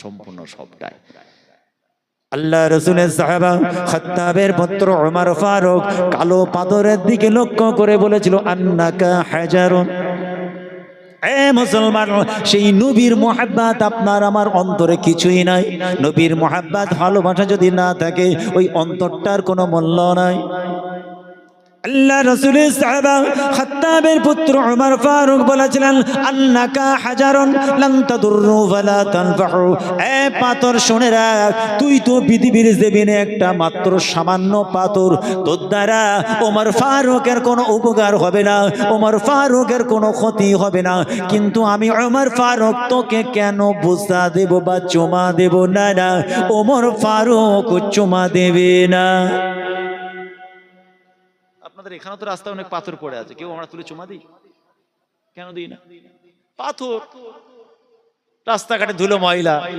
অসম্পূর্ণ সবটাই। আল্লাহ রসুলের সাহাবা খাত্তাবের পুত্র ওমর ফারুক কালো পাথরের দিকে লক্ষ্য করে বলেছিল, আন্নাকা হাজারুন। এ মুসলমান, সেই নবীর মোহাব্বাত আপনার আমার অন্তরে কিছুই নাই। নবীর মোহাব্বাত ভালোবাসা যদি না থাকে, ওই অন্তরটার কোনো মূল্য নাই। আল্লাহ রসুলের সাহাবা খাত্তাবের পুত্র উমর ফারুক বলেছিলেন, আন্নাকা হাজারন লান তাদুররু ওয়ালা তানফাউ এ পাথর শুনে রাখ তুই তো পৃথিবীর জমিনে একটা মাত্র সামান্য পাথর। তোর দ্বারা ওমর ফারুকের কোনো উপকার হবে না ওমর ফারুকের কোনো ক্ষতি হবে না। কিন্তু আমি ওমর ফারুক তোকে কেন বুঝা দেব বা চুমা দেব? না না ওমর ফারুক চুমা দেবে না। আপনাদের এখানে তো রাস্তায় অনেক পাথর পড়ে আছে। কেউ আমরা তুলে চুমা দিই? কেন দিই না? পাথর। রাস্তাঘাটে ধুলো ময়লা।